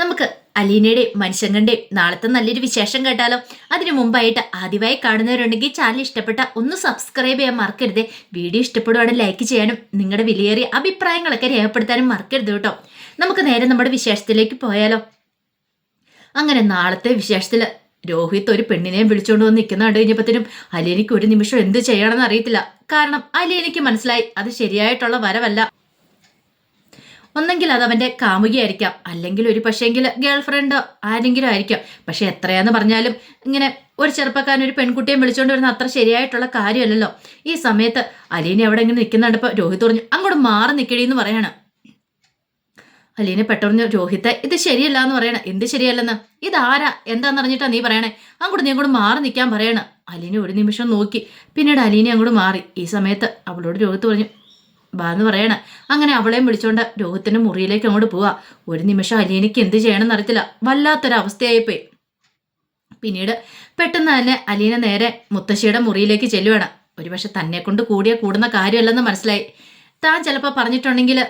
നമുക്ക് അലീനയുടെയും മനുഷ്യങ്ങളുടെയും നാളത്തെ നല്ലൊരു വിശേഷം കേട്ടാലോ? അതിനു മുമ്പായിട്ട് ആദ്യമായി കാണുന്നവരുണ്ടെങ്കിൽ ചാനൽ ഇഷ്ടപ്പെട്ട ഒന്ന് സബ്സ്ക്രൈബ് ചെയ്യാൻ മറക്കരുത്. വീഡിയോ ഇഷ്ടപ്പെടുവാണെങ്കിൽ ലൈക്ക് ചെയ്യാനും നിങ്ങളുടെ വിലയേറിയ അഭിപ്രായങ്ങളൊക്കെ രേഖപ്പെടുത്താനും മറക്കരുത് കേട്ടോ. നമുക്ക് നേരെ നമ്മുടെ വിശേഷത്തിലേക്ക് പോയാലോ? അങ്ങനെ നാളത്തെ വിശേഷത്തിൽ രോഹിത് ഒരു പെണ്ണിനെയും വിളിച്ചുകൊണ്ട് വന്ന് നിൽക്കുന്ന കണ്ടു കഴിഞ്ഞപ്പോഴത്തേനും അലീനയ്ക്ക് ഒരു നിമിഷം എന്ത് ചെയ്യണമെന്ന് അറിയത്തില്ല. കാരണം അലീനയ്ക്ക് മനസ്സിലായി അത് ശരിയായിട്ടുള്ള വരവല്ല. ഒന്നെങ്കിൽ അത് അവന്റെ കാമുകിയായിരിക്കാം. അല്ലെങ്കിൽ ഒരു പക്ഷേങ്കിൽ ഗേൾ ഫ്രണ്ടോ ആരെങ്കിലും ആയിരിക്കാം. പക്ഷെ എത്രയാന്ന് പറഞ്ഞാലും ഇങ്ങനെ ഒരു ചെറുപ്പക്കാരൻ ഒരു പെൺകുട്ടിയെ വിളിച്ചുകൊണ്ട് വരുന്ന അത്ര ശരിയായിട്ടുള്ള കാര്യമല്ലല്ലോ. ഈ സമയത്ത് അലീന അവിടെ ഇങ്ങനെ നിൽക്കുന്നുണ്ടപ്പോൾ രോഹിത് പറഞ്ഞു അങ്ങോട്ട് മാറി നിൽക്കടി എന്ന് പറയാണ്. അലീനെ പെട്ടെന്ന് രോഹിത്തെ ഇത് ശരിയല്ല എന്ന് പറയണേ. എന്ത് ശരിയല്ലെന്ന്? ഇതാരാ? എന്താന്ന് അറിഞ്ഞിട്ടാ നീ പറയണേ? അങ്ങോട്ട് നീ അങ്ങോട്ട് മാറി നിൽക്കാൻ പറയണ. അലീനെ ഒരു നിമിഷം നോക്കി. പിന്നീട് അലീനെ അങ്ങോട്ട് മാറി. ഈ സമയത്ത് അവളോട് രോഹിത്ത് പറഞ്ഞു ബാ എന്ന് പറയണ. അങ്ങനെ അവളെയും വിളിച്ചോണ്ട് രോഹിത്തിന്റെ മുറിയിലേക്ക് അങ്ങോട്ട് പോവാ. ഒരു നിമിഷം അലീനയ്ക്ക് എന്ത് ചെയ്യണമെന്ന് അറിയത്തില്ല. വല്ലാത്തൊരവസ്ഥയായിപ്പോയി. പിന്നീട് പെട്ടെന്ന് തന്നെ അലീന നേരെ മുത്തശ്ശിയുടെ മുറിയിലേക്ക് ചെല്ലുവാണ്. ഒരുപക്ഷെ തന്നെ കൊണ്ട് കൂടിയ കൂടുന്ന കാര്യമല്ലെന്ന് മനസ്സിലായി. താൻ ചിലപ്പോൾ പറഞ്ഞിട്ടുണ്ടെങ്കിൽ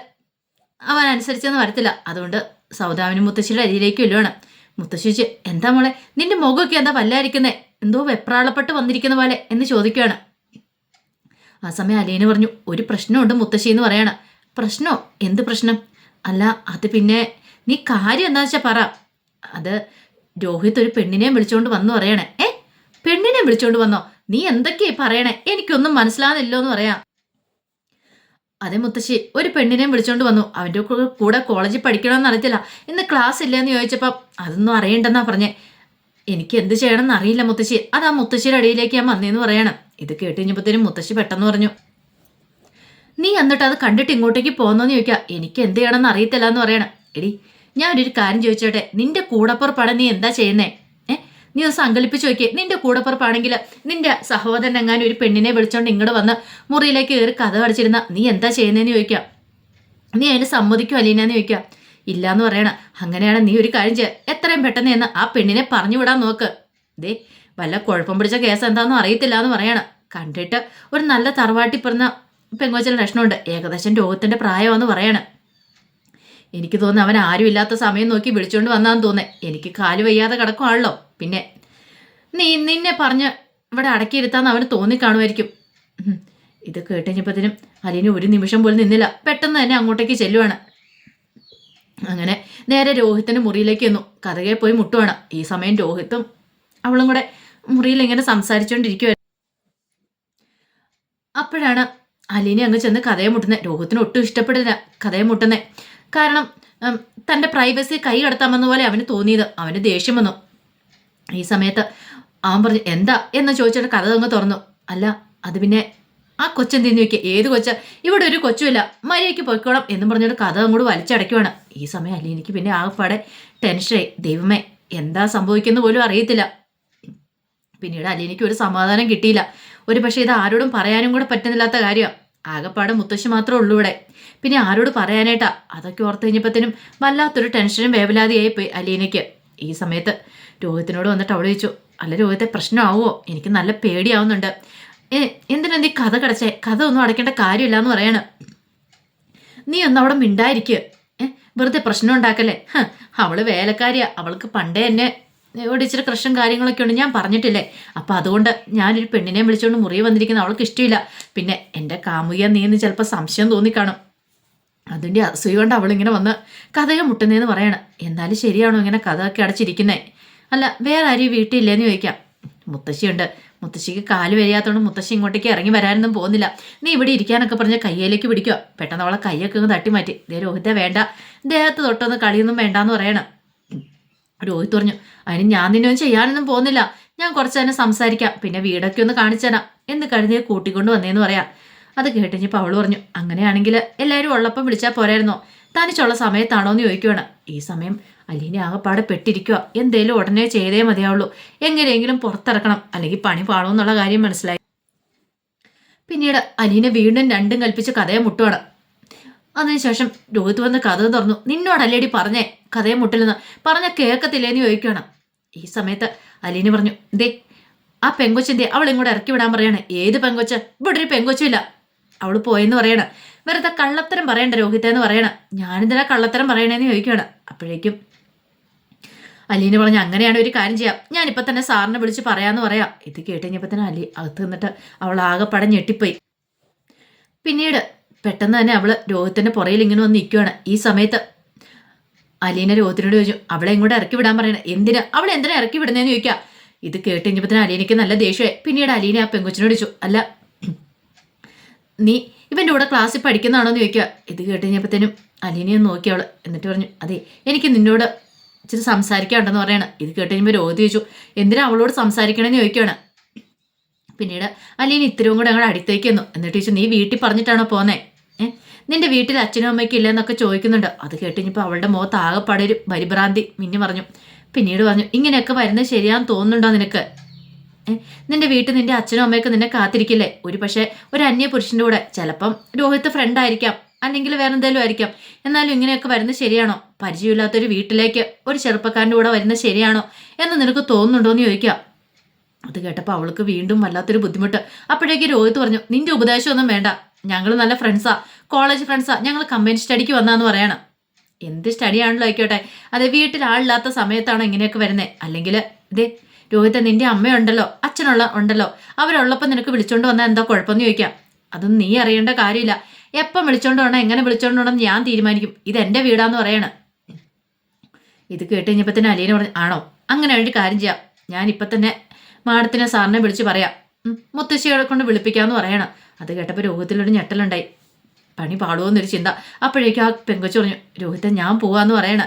അവൻ അനുസരിച്ചെന്ന് വരത്തില്ല. അതുകൊണ്ട് സൗദാവിനും മുത്തശ്ശിയുടെ അരിയിലേക്ക് വെല്ലുവാണ് മുത്തശ്ശി ചോദിച്ചു എന്താ മോളെ? നിന്റെ മുഖമൊക്കെ എന്താ വല്ലായിരിക്കുന്നേ? എന്തോ വെപ്രാളപ്പെട്ട് വന്നിരിക്കുന്ന പോലെ? എന്ന് ചോദിക്കുകയാണ് ആ സമയം അലീന പറഞ്ഞു ഒരു പ്രശ്നമുണ്ട് മുത്തശ്ശി എന്ന് പറയണം. പ്രശ്നോ? എന്ത് പ്രശ്നം? അല്ല അത് പിന്നെ നീ കാര്യം എന്താ വെച്ചാൽ പറ. അത് രോഹിത് ഒരു പെണ്ണിനെ വിളിച്ചുകൊണ്ട് വന്നു പറയണേ. ഏ? പെണ്ണിനെ വിളിച്ചോണ്ട് വന്നോ? നീ എന്തൊക്കെയാ പറയണേ? എനിക്കൊന്നും മനസ്സിലാകുന്നില്ലോ എന്ന് പറയാം. അതെ മുത്തശ്ശി ഒരു പെണ്ണിനെ വിളിച്ചുകൊണ്ട് വന്നു. അവന്റെ കൂടെ കോളേജിൽ പഠിക്കണമെന്ന് അറിയത്തില്ല. ഇന്ന് ക്ലാസ് ഇല്ലെന്ന് ചോദിച്ചപ്പം അതൊന്നും അറിയണ്ടെന്നാ പറഞ്ഞേ. എനിക്ക് എന്ത് ചെയ്യണമെന്ന് അറിയില്ല മുത്തശ്ശി. അത് ആ മുത്തശ്ശിയുടെ അടിയിലേക്ക് ഞാൻ വന്നേന്ന് പറയണം. ഇത് കേട്ട് കഴിഞ്ഞപ്പോഴത്തേനും മുത്തശ്ശി പെട്ടെന്ന് പറഞ്ഞു നീ എന്നിട്ട് അത് കണ്ടിട്ട് ഇങ്ങോട്ടേക്ക് പോകുന്നോന്ന് ചോദിക്കാം. എനിക്ക് എന്ത് ചെയ്യണമെന്ന് അറിയത്തില്ല എന്ന് പറയണം. എടി ഞാൻ ഒരു കാര്യം ചോദിച്ചോട്ടെ? നിന്റെ കൂടപ്പുറപ്പാണ് നീ എന്താ ചെയ്യുന്നേ? ഏ? നീ ഒന്ന് സങ്കല്പിച്ച് നോക്കിയേ. നിന്റെ കൂടപ്പുറപ്പാണെങ്കിൽ നിന്റെ സഹോദരൻ എങ്ങാനും ഒരു പെണ്ണിനെ വിളിച്ചോണ്ട് ഇങ്ങോട്ട് വന്ന് മുറിയിലേക്ക് കയറി കഥ അടിച്ചിരുന്ന നീ എന്താ ചെയ്യുന്നതെന്ന് ചോദിക്കാം. നീ അതിന് സമ്മതിക്കും അലീനെന്ന് ചോദിക്കാം. ഇല്ല എന്ന് പറയണം. അങ്ങനെയാണ് നീ ഒരു കാര്യം ചെയ്യുക എത്രയും പെട്ടെന്ന് എന്ന് ആ പെണ്ണിനെ പറഞ്ഞു വിടാൻ നോക്ക്. ദേ വല്ല കുഴപ്പം പിടിച്ച കേസ് എന്താണെന്നും അറിയത്തില്ല എന്ന് പറയണം. കണ്ടിട്ട് ഒരു നല്ല തറവാട്ടി പറഞ്ഞ പെങ്കോച്ചൽ ലക്ഷണമുണ്ട് ഏകദേശം രോഗത്തിന്റെ പ്രായമാണെന്ന് പറയണം. എനിക്ക് തോന്നുന്നു അവൻ ആരും ഇല്ലാത്ത സമയം നോക്കി വിളിച്ചുകൊണ്ട് വന്നാന്ന് തോന്നേ എനിക്ക് കാൽ വയ്യാതെ കിടക്കുവാണല്ലോ. പിന്നെ നീ നിന്നെ പറഞ്ഞ് ഇവിടെ അടക്കിയിരുത്താന്ന് അവന് തോന്നിക്കാണുമായിരിക്കും. ഇത് കേട്ടുകഴിഞ്ഞപ്പത്തിനും അലീന് ഒരു നിമിഷം പോലും നിന്നില്ല. പെട്ടെന്ന് തന്നെ അങ്ങോട്ടേക്ക് ചെല്ലുവാണ്. അങ്ങനെ നേരെ രോഹിത്തിന്റെ മുറിയിലേക്ക് ചെന്നു. കഥകെ പോയി മുട്ടുവാണ്. ഈ സമയം രോഹിത്തും അവളും കൂടെ മുറിയിൽ ഇങ്ങനെ സംസാരിച്ചുകൊണ്ടിരിക്കുവായിരുന്നു അപ്പോഴാണ് അലീനെ അങ്ങ് ചെന്ന് കഥയെ മുട്ടുന്നത് രോഹത്തിന് ഒട്ടും ഇഷ്ടപ്പെടില്ല കഥയെ മുട്ടുന്നത് കാരണം തന്റെ പ്രൈവസി കൈ കടത്താമെന്ന പോലെ അവന് തോന്നിയത്. അവന് ദേഷ്യം വന്നു. ഈ സമയത്ത് അവൻ പറഞ്ഞു എന്താ? എന്ന് ചോദിച്ചിട്ട് കഥ അങ്ങ് തുറന്നു. അല്ല അത് പിന്നെ ആ കൊച്ചൻ തിന്നു വെക്കുക ഏത് കൊച്ച? ഇവിടെ ഒരു കൊച്ചുമില്ല. മര്യാദയ്ക്ക് പൊയ്ക്കോളാം എന്ന് പറഞ്ഞിട്ട് കഥ അങ്ങോട്ട് വലിച്ചടയ്ക്കുവാണ്. ഈ സമയം അലീനയ്ക്ക് പിന്നെ ആകെപ്പാടെ ടെൻഷനായി ദൈവമേ എന്താ സംഭവിക്കുന്ന പോലും അറിയത്തില്ല. പിന്നീട് അലീനയ്ക്ക് ഒരു സമാധാനം കിട്ടിയില്ല. ഒരു പക്ഷേ ഇത് ആരോടും പറയാനും കൂടെ പറ്റുന്നില്ലാത്ത കാര്യമാണ് ആകെപ്പാടെ മുത്തശ്ശി മാത്രമേ ഉള്ളൂ ഇവിടെ. പിന്നെ ആരോട് പറയാനായിട്ടാ? അതൊക്കെ ഓർത്ത് കഴിഞ്ഞപ്പോഴത്തേനും വല്ലാത്തൊരു ടെൻഷനും വേവലാതിയായി പോയി അലീനയ്ക്ക് ഈ സമയത്ത് രോഹിത്തിനോട് വന്നിട്ട് അവൾ ചോദിച്ചു അല്ല രോഹിത്തെ പ്രശ്നമാവുമോ എനിക്ക് നല്ല പേടിയാവുന്നുണ്ട്. എന്തിനാ നീ കഥ കടച്ചേ? കഥ ഒന്നും അടയ്ക്കേണ്ട കാര്യമില്ല എന്ന് പറയണം. നീ ഒന്ന് അവിടെ മിണ്ടായിരിക്കുക വെറുതെ പ്രശ്നം ഉണ്ടാക്കല്ലേ? അവൾ വേലക്കാരിയാ. അവൾക്ക് പണ്ടേ എന്നെ ഇവിടെ ഇച്ചിരി ക്രഷും കാര്യങ്ങളൊക്കെ ഉണ്ട്. ഞാൻ പറഞ്ഞിട്ടില്ലേ? അപ്പം അതുകൊണ്ട് ഞാനൊരു പെണ്ണിനെ വിളിച്ചുകൊണ്ട് മുറി വന്നിരിക്കുന്ന അവൾക്ക് ഇഷ്ടമില്ല പിന്നെ എന്റെ കാമുകിയ നീ എന്ന് ചിലപ്പോൾ സംശയം തോന്നിക്കാണും അതിന്റെ അസൂയ കൊണ്ട് അവളിങ്ങനെ വന്ന് കഥയെ മുട്ടുന്നതെന്ന് പറയണം. എന്നാലും ശരിയാണോ ഇങ്ങനെ കഥ ഒക്കെ അടച്ചിരിക്കുന്നേ? അല്ല വേറെ ആരും വീട്ടിലില്ലേന്ന് ചോദിക്കാം. മുത്തശ്ശിയുണ്ട്. മുത്തശ്ശിക്ക് കാൽ വരിയാത്തതുകൊണ്ട് മുത്തശ്ശി ഇങ്ങോട്ടേക്ക് ഇറങ്ങി വരാനൊന്നും പോകുന്നില്ല. നീ ഇവിടെ ഇരിക്കാനൊക്കെ പറഞ്ഞ കയ്യിലേക്ക് പിടിക്കുക. പെട്ടെന്ന് അവളെ കൈയൊക്കെ ഒന്ന് തട്ടി മാറ്റി ദേ രോഹിത വേണ്ട. ദേഹത്ത് തൊട്ടൊന്ന് കളിയൊന്നും വേണ്ടാന്ന് പറയണം. രോഹിത് പറഞ്ഞു അതിന് ഞാൻ നിന്നൊന്നും ചെയ്യാനൊന്നും പോകുന്നില്ല. ഞാൻ കുറച്ച് തന്നെ സംസാരിക്കാം പിന്നെ വീടൊക്കെ ഒന്ന് കാണിച്ചു തരാം. എന്ന് കരുതിയെ കൂട്ടിക്കൊണ്ട് വന്നേന്ന് പറയാം. അത് കേട്ടിഞ്ഞപ്പോൾ അവൾ പറഞ്ഞു അങ്ങനെയാണെങ്കിൽ എല്ലാവരും ഉള്ളപ്പം വിളിച്ചാൽ പോരായിരുന്നോ? തനിച്ചുള്ള സമയത്താണോ എന്ന് ചോദിക്കുവാണ്. ഈ സമയം അലീന ആകെപ്പാടെ പെട്ടിരിക്കുക. എന്തേലും ഉടനെ ചെയ്തേ മതിയാവുള്ളൂ. എങ്ങനെയെങ്കിലും പുറത്തിറക്കണം. അല്ലെങ്കിൽ പണി പാളോന്നുള്ള കാര്യം മനസ്സിലായി. പിന്നീട് അലീനെ വീണ്ടും രണ്ടും കൽപ്പിച്ച് കഥയെ മുട്ടുവാണ്. അതിനുശേഷം രോഹിത് വന്ന് കഥ തുറന്നു നിന്നോടല്ലേടി പറഞ്ഞേ? കഥയെ മുട്ടില്ലെന്ന് പറഞ്ഞ കേൾക്കത്തില്ലേന്ന് ചോദിക്കുകയാണ്. ഈ സമയത്ത് അലീന പറഞ്ഞു ദേ ആ പെങ്കൊച്ചിന്റെ അവൾ ഇങ്ങോട്ട് ഇറക്കി വിടാൻ പറയാണ്. ഏത് പെങ്കൊച്ച്? ഇവിടെ ഒരു പെങ്കൊച്ചുമില്ല അവൾ പോയെന്ന് പറയണ. വെറുതെ കള്ളത്തരം പറയണ്ട രോഹിതെന്ന് പറയണ. ഞാനിതിനാ കള്ളത്തരം പറയണേന്ന് ചോദിക്കുകയാണ്. അപ്പോഴേക്കും അലീന പറഞ്ഞു അങ്ങനെയാണ് ഒരു കാര്യം ചെയ്യാം. ഞാനിപ്പോൾ തന്നെ സാറിനെ വിളിച്ച് പറയാമെന്ന് പറയാം. ഇത് കേട്ടുകഴിഞ്ഞപ്പോൾ തന്നെ അലി അകത്ത് നിന്നിട്ട് അവൾ ആകെ പടം ഞെട്ടിപ്പോയി. പിന്നീട് പെട്ടെന്ന് തന്നെ അവൾ രോഹിത്തിന്റെ പുറയിൽ ഇങ്ങനെ വന്ന് നിൽക്കുകയാണ്. ഈ സമയത്ത് അലീന രോഹത്തിനോട് ചോദിച്ചു അവളെ ഇങ്ങോട്ട് ഇറക്കി വിടാൻ പറയണേ? എന്തിനാ? അവളെ എന്തിനാ ഇറക്കി വിടുന്നതെന്ന് ചോദിക്കുക ഇത് കേട്ട് കഴിഞ്ഞപ്പോൾ അലീനയ്ക്ക് നല്ല ദേഷ്യമായി. പിന്നീട് അലീന ആ പെങ്കൊച്ചിനോട് ചോദിച്ചു അല്ല നീ ഇവന്റെ കൂടെ ക്ലാസ്സിൽ പഠിക്കുന്നതാണോ എന്ന് ചോദിക്കുക ഇത് കേട്ട് കഴിഞ്ഞപ്പോഴത്തേനും അലീനയെ നോക്കി എന്നിട്ട് പറഞ്ഞു അതെ എനിക്ക് നിന്നോട് ഇച്ചിരി സംസാരിക്കാനുണ്ടെന്ന് പറയാണ്. ഇത് കേട്ട് കഴിയുമ്പോൾ രോഹിത് ചോദിച്ചു എന്തിനാ അവളോട് സംസാരിക്കണമെന്ന് ചോദിക്കുകയാണ് പിന്നീട് അലീന ഇത്രയും കൂടെ അങ്ങോട്ട് അടുത്തേക്ക് വന്നു എന്നിട്ട് ചോദിച്ചു നീ വീട്ടിൽ പറഞ്ഞിട്ടാണോ പോന്നേ? നിന്റെ വീട്ടിൽ അച്ഛനും അമ്മയ്ക്കും ഇല്ലെന്നൊക്കെ ചോദിക്കുന്നുണ്ട്. അത് കേട്ടിഞ്ഞപ്പോൾ അവളുടെ മുഖത്ത് ആകെപ്പാടെ ഒരു പരിഭ്രാന്തി മിന്നു പറഞ്ഞു. പിന്നീട് പറഞ്ഞു ഇങ്ങനെയൊക്കെ വരുന്നത് ശരിയാന്ന് തോന്നുന്നുണ്ടോ നിനക്ക്? നിന്റെ വീട്ടിൽ നിന്റെ അച്ഛനും അമ്മയൊക്കെ നിന്നെ കാത്തിരിക്കില്ലേ? ഒരു പക്ഷേ ഒരു അന്യ പുരുഷന്റെ കൂടെ ചിലപ്പം രോഹിത്ത് ഫ്രണ്ട് ആയിരിക്കാം അല്ലെങ്കിൽ വേറെ എന്തെങ്കിലും ആയിരിക്കാം. എന്നാലും ഇങ്ങനെയൊക്കെ വരുന്നത് ശരിയാണോ? പരിചയമില്ലാത്തൊരു വീട്ടിലേക്ക് ഒരു ചെറുപ്പക്കാരന്റെ കൂടെ വരുന്നത് ശരിയാണോ എന്ന് നിനക്ക് തോന്നുന്നുണ്ടോ എന്ന് ചോദിക്കാം. അത് കേട്ടപ്പോൾ അവൾക്ക് വീണ്ടും വല്ലാത്തൊരു ബുദ്ധിമുട്ട്. അപ്പോഴേക്ക് രോഹിത് പറഞ്ഞു നിന്റെ ഉപദേശമൊന്നും വേണ്ട. ഞങ്ങൾ നല്ല ഫ്രണ്ട്സാ കോളേജ് ഫ്രണ്ട്സാ ഞങ്ങൾ കമ്പനി സ്റ്റഡിക്ക് വന്നാന്ന് പറയണം. എന്ത് സ്റ്റഡിയാണല്ലോ ആയിക്കോട്ടെ. അതെ വീട്ടിൽ ആളില്ലാത്ത സമയത്താണ് ഇങ്ങനെയൊക്കെ വരുന്നത് അല്ലെങ്കിൽ ഇതേ രോഹിത നിന്റെ അമ്മയുണ്ടല്ലോ അച്ഛനുള്ള ഉണ്ടല്ലോ. അവരുള്ളപ്പോൾ നിനക്ക് വിളിച്ചോണ്ട് വന്നാൽ എന്താ കുഴപ്പമെന്ന് ചോദിക്കാം. അതൊന്നും നീ അറിയേണ്ട കാര്യമില്ല. എപ്പം വിളിച്ചോണ്ട് വേണം എങ്ങനെ വിളിച്ചോണ്ട് വേണം ഞാൻ തീരുമാനിക്കും. ഇത് എന്റെ വീടാന്ന് പറയണം. ഇത് കേട്ട് കഴിഞ്ഞപ്പോൾ തന്നെ അലീന പറഞ്ഞു ആണോ? അങ്ങനെ ഒരു കാര്യം ചെയ്യാം. ഞാൻ തന്നെ മാഡത്തിനെ സാറിനെ വിളിച്ച് പറയാം. ഉം, മുത്തശ്ശികളെ കൊണ്ട് വിളിപ്പിക്കാമെന്ന് പറയണം. അത് കേട്ടപ്പോൾ രോഹിത്തിലൊരു ഞെട്ടലുണ്ടായി. പണി പാടുമോന്നൊരു ചിന്ത. അപ്പോഴേക്കും ആ പെങ്കൊച്ചു പറഞ്ഞു രോഹിത്തെ ഞാൻ പോവാന്ന് പറയണ.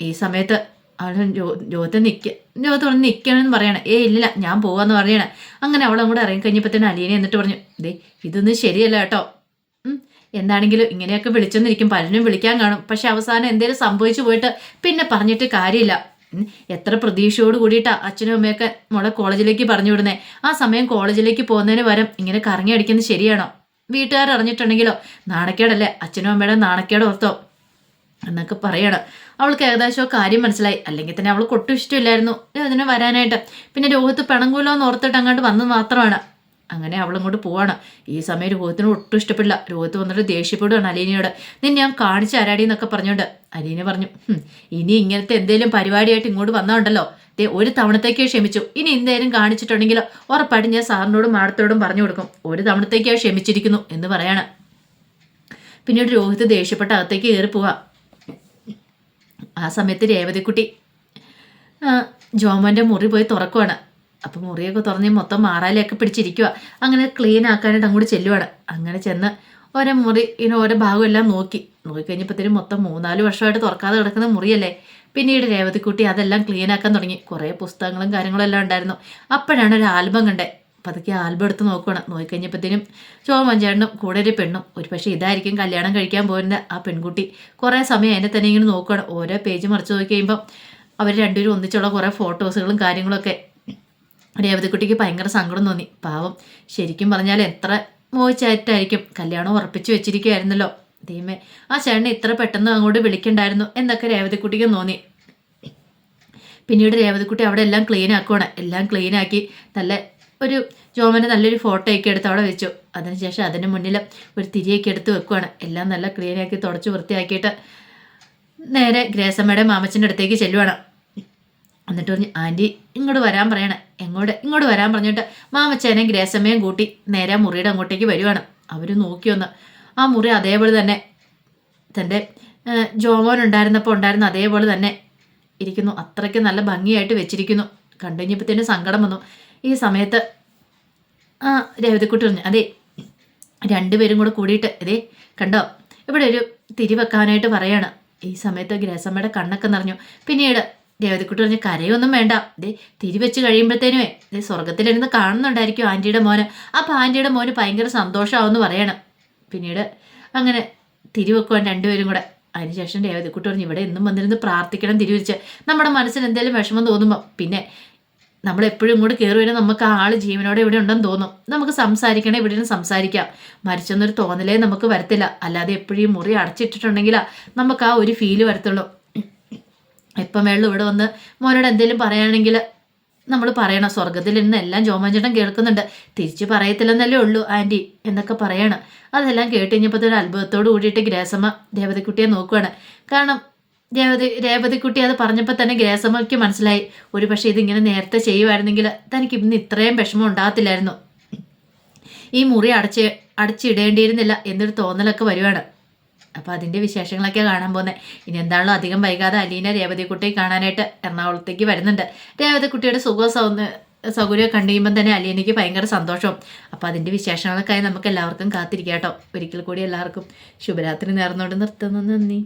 ഈ സമയത്ത് അവൾ രോഹിത്തെ നിൽക്ക രോഹിത്ത് പറഞ്ഞ് നിൽക്കണമെന്ന് പറയണ. ഏ ഇല്ല ഞാൻ പോവാന്ന് പറയണ. അങ്ങനെ അവൾ കൂടെ ഇറങ്ങി കഴിഞ്ഞപ്പോൾ തന്നെ അലീനെ എന്നിട്ട് പറഞ്ഞു ദേ ഇതൊന്നും ശരിയല്ല കേട്ടോ. എന്താണെങ്കിലും ഇങ്ങനെയൊക്കെ വിളിച്ചെന്നിരിക്കും. പലരും വിളിക്കാൻ കാണും. പക്ഷെ അവസാനം എന്തേലും സംഭവിച്ചു പോയിട്ട് പിന്നെ പറഞ്ഞിട്ട് കാര്യമില്ല. എത്ര പ്രതീക്ഷയോട് കൂടിയിട്ടാ അച്ഛനും അമ്മയൊക്കെ മോളെ കോളേജിലേക്ക് പറഞ്ഞു വിടുന്നേ. ആ സമയം കോളേജിലേക്ക് പോകുന്നതിന് വരം ഇങ്ങനെ കറങ്ങി അടിക്കുന്നത് ശരിയാണോ? വീട്ടുകാർ അറിഞ്ഞിട്ടുണ്ടെങ്കിലോ? നാണക്കേടല്ലേ? അച്ഛനും അമ്മയുടെ നാണക്കേട് ഓർത്തോ? എന്നൊക്കെ പറയണം. അവൾക്ക് ഏകദേശം കാര്യം മനസ്സിലായി. അല്ലെങ്കിൽ തന്നെ അവൾക്ക് ഒട്ടും ഇഷ്ടമില്ലായിരുന്നു. അതിന് വരാനായിട്ട്. പിന്നെ രോഹിത്ത് പിണങ്ങൂലോ എന്ന് ഓർത്തിട്ട് അങ്ങോട്ട് വന്നത് മാത്രമാണ്. അങ്ങനെ അവൾ പോവാണ്. ഈ സമയം രോഹിത്തിന് ഒട്ടും ഇഷ്ടപ്പെടില്ല. രോഹിത്ത് വന്നിട്ട് ദേഷ്യപ്പെടുകയാണ് അലീനയോട്. നിന്നെ ഞാൻ കാണിച്ച ആരാടി എന്നൊക്കെ പറഞ്ഞുകൊണ്ട് അലീന പറഞ്ഞു ഇനി ഇങ്ങനത്തെ എന്തെങ്കിലും പരിപാടിയായിട്ട് ഇങ്ങോട്ട് വന്നതുണ്ടല്ലോ ദേ ഒരു തവണത്തേക്കേ ക്ഷമിച്ചു. ഇനി എന്തേലും കാണിച്ചിട്ടുണ്ടെങ്കിൽ ഉറപ്പായിട്ട് ഞാൻ സാറിനോടും മാഡത്തോടും പറഞ്ഞു കൊടുക്കും. ഒരു തവണത്തേക്കാ ക്ഷമിച്ചിരിക്കുന്നു എന്ന് പറയാണ്. പിന്നീട് രോഹിത് ദേഷ്യപ്പെട്ട് അകത്തേക്ക് കയറി പോവാ. ആ സമയത്ത് രേവതിക്കുട്ടി ജോമോന്റെ മുറി പോയി തുറക്കുവാണ്. അപ്പം മുറിയൊക്കെ തുറന്ന് മൊത്തം മാറാലയൊക്കെ പിടിച്ചിരിക്കുക അങ്ങനെ ക്ലീൻ ആക്കാനായിട്ട് അങ്ങോട്ട് ചെല്ലുവാണ്. അങ്ങനെ ചെന്ന് ഓരോ മുറി ഇങ്ങനെ ഓരോ ഭാഗം എല്ലാം നോക്കി. നോക്കിക്കഴിഞ്ഞപ്പോഴത്തേനും മൊത്തം മൂന്നാൽ വർഷമായിട്ട് തുറക്കാതെ കിടക്കുന്ന മുറിയല്ലേ. പിന്നീട് രേവതിക്കുട്ടി അതെല്ലാം ക്ലീൻ ആക്കാൻ തുടങ്ങി. കുറേ പുസ്തകങ്ങളും കാര്യങ്ങളും എല്ലാം ഉണ്ടായിരുന്നു. അപ്പോഴാണ് ഒരു ആൽബം കണ്ടേ. പതുക്കെ ആൽബം എടുത്ത് നോക്കുകയാണ് നോക്കിക്കഴിഞ്ഞപ്പോഴത്തേനും ചോമഞ്ചേട്ടനും കൂടെ ഒരു പെണ്ണും. ഒരു പക്ഷേ ഇതായിരിക്കും കല്യാണം കഴിക്കാൻ പോകുന്ന ആ പെൺകുട്ടി. കുറേ സമയം അതിനെ തന്നെ ഇങ്ങനെ നോക്കുകയാണ് ഓരോ പേജ് മറിച്ച് നോക്കി കഴിയുമ്പോൾ അവർ രണ്ടുപേരും ഒന്നിച്ചുള്ള കുറേ ഫോട്ടോസുകളും കാര്യങ്ങളൊക്കെ രേവതിക്കുട്ടിക്ക് ഭയങ്കര സങ്കടം തോന്നി. പാവം. ശരിക്കും പറഞ്ഞാൽ എത്ര മോഹിച്ചായിട്ടായിരിക്കും. കല്യാണം ഉറപ്പിച്ചു വെച്ചിരിക്കുകയായിരുന്നല്ലോ ദൈവമേ ആ ചേട്ടനെ ഇത്ര പെട്ടെന്ന് അങ്ങോട്ട് വിളിക്കണ്ടായിരുന്നു എന്നൊക്കെ രേവതിക്കുട്ടിക്ക് തോന്നി. പിന്നീട് രേവതിക്കുട്ടി അവിടെ എല്ലാം ക്ലീൻ ആക്കുവാണ്. എല്ലാം ക്ലീൻ ആക്കി നല്ല ഒരു ജോമനെ നല്ലൊരു ഫോട്ടോ ഒക്കെ എടുത്ത് അവിടെ വെച്ചു. അതിനുശേഷം അതിന് മുന്നിൽ ഒരു തിരിയൊക്കെ എടുത്ത് വെക്കുവാണ്. എല്ലാം നല്ല ക്ലീനാക്കി തുടച്ച് വൃത്തിയാക്കിയിട്ട് നേരെ ഗ്രേസമ്മയുടെ മാമച്ചന്റെ അടുത്തേക്ക് ചെല്ലുവാണ്. എന്നിട്ട് പറഞ്ഞ് ആന്റി ഇങ്ങോട്ട് വരാൻ പറയണേ. എങ്ങോട്ട്? ഇങ്ങോട്ട് വരാൻ പറഞ്ഞിട്ട് മാമച്ചേനെയും ഗ്രേസമ്മയും കൂട്ടി നേരെ മുറിയുടെ അങ്ങോട്ടേക്ക് വരുവാണ്. അവർ നോക്കി വന്ന്. ആ മുറി അതേപോലെ തന്നെ തന്റെ ജോമോൻ ഉണ്ടായിരുന്നപ്പോൾ ഉണ്ടായിരുന്ന അതേപോലെ തന്നെ ഇരിക്കുന്നു. അത്രയ്ക്ക് നല്ല ഭംഗിയായിട്ട് വെച്ചിരിക്കുന്നു. കണ്ടുകഴിഞ്ഞപ്പോഴത്തേനും സങ്കടം വന്നു. ഈ സമയത്ത് ആ രേവതിക്കുട്ടി പറഞ്ഞു അതെ രണ്ടുപേരും കൂടെ കൂടിയിട്ട് അതെ കണ്ടോ ഇവിടെ ഒരു തിരി വെക്കാനായിട്ട് പറയാണ്. ഈ സമയത്ത് ഗ്രേസമ്മയുടെ കണ്ണൊക്കെ നിറഞ്ഞു. പിന്നീട് രേവതിക്കുട്ടി പറഞ്ഞ കരയൊന്നും വേണ്ട. ദേ തിരിവെച്ച് കഴിയുമ്പോഴത്തേനുമേ ദേ സ്വർഗത്തിലിരുന്ന് കാണുന്നുണ്ടായിരിക്കും ആന്റിയുടെ മോന്. അപ്പോൾ ആന്റിയുടെ മോന് ഭയങ്കര സന്തോഷമാവെന്ന് പറയണം. പിന്നീട് അങ്ങനെ തിരിവെക്കുവാൻ രണ്ടുപേരും കൂടെ. അതിനുശേഷം ദേവതക്കുട്ടി പറഞ്ഞ് ഇവിടെ എന്നും വന്നിരുന്ന് പ്രാർത്ഥിക്കണം തിരിവിരിച്ച് നമ്മുടെ മനസ്സിന് എന്തെങ്കിലും വിഷമം തോന്നുമ്പോൾ പിന്നെ നമ്മൾ എപ്പോഴും ഇങ്ങോട്ട് കയറി വരും നമുക്ക് ആൾ ജീവനോടെ ഇവിടെ ഉണ്ടെന്ന് തോന്നും. നമുക്ക് സംസാരിക്കണേ ഇവിടെ നിന്ന് സംസാരിക്കാം. മരിച്ചെന്നൊരു തോന്നലേ നമുക്ക് വരത്തില്ല. അല്ലാതെ എപ്പോഴും മുറി അടച്ചിട്ടിട്ടുണ്ടെങ്കിലാ നമുക്ക് ആ ഒരു ഫീൽ വരത്തുള്ളൂ. എപ്പം വെള്ളം ഇവിടെ വന്ന് മോനോട് എന്തെങ്കിലും പറയുകയാണെങ്കിൽ നമ്മൾ പറയണം. സ്വർഗത്തിൽ നിന്ന് എല്ലാം ജോമാഞ്ചേട്ടൻ കേൾക്കുന്നുണ്ട്. തിരിച്ച് പറയത്തില്ലെന്നല്ലേ ഉള്ളൂ ആന്റി എന്നൊക്കെ പറയണം. അതെല്ലാം കേട്ട് കഴിഞ്ഞപ്പോൾ ഒരു അത്ഭുതത്തോട് കൂടിയിട്ട് ഗ്രേസമ്മ ദേവതക്കുട്ടിയെ നോക്കുകയാണ് കാരണം രേവതി രേവതിക്കുട്ടി അത് പറഞ്ഞപ്പോൾ തന്നെ ഗ്രേസമ്മയ്ക്ക് മനസ്സിലായി. ഒരു പക്ഷേ ഇതിങ്ങനെ നേരത്തെ ചെയ്യുമായിരുന്നെങ്കിൽ തനിക്ക് ഇന്ന് ഇത്രയും വിഷമം ഉണ്ടാകത്തില്ലായിരുന്നു. ഈ മുറി അടച്ച് അടച്ചിടേണ്ടിയിരുന്നില്ല എന്നൊരു തോന്നലൊക്കെ വരുവാണ്. അപ്പോൾ അതിന്റെ വിശേഷങ്ങളൊക്കെ കാണാൻ പോകുന്നത് ഇനി എന്താണല്ലോ അധികം വൈകാതെ അലീന രേവതിക്കുട്ടിയെ കാണാനായിട്ട് എറണാകുളത്തേക്ക് വരുന്നുണ്ട്. രേവതിക്കുട്ടിയുടെ സുഖ സൗന്ദ സൗകര്യം കണ്ടു കഴിയുമ്പം തന്നെ അലീനയ്ക്ക് ഭയങ്കര സന്തോഷം അപ്പോൾ അതിന്റെ വിശേഷങ്ങളൊക്കെ നമുക്ക് എല്ലാവർക്കും കാത്തിരിക്കാം കേട്ടോ. ഒരിക്കൽ കൂടി എല്ലാവർക്കും ശുഭരാത്രി നേർന്നുകൊണ്ട് നിർത്തുന്നു. നന്ദി.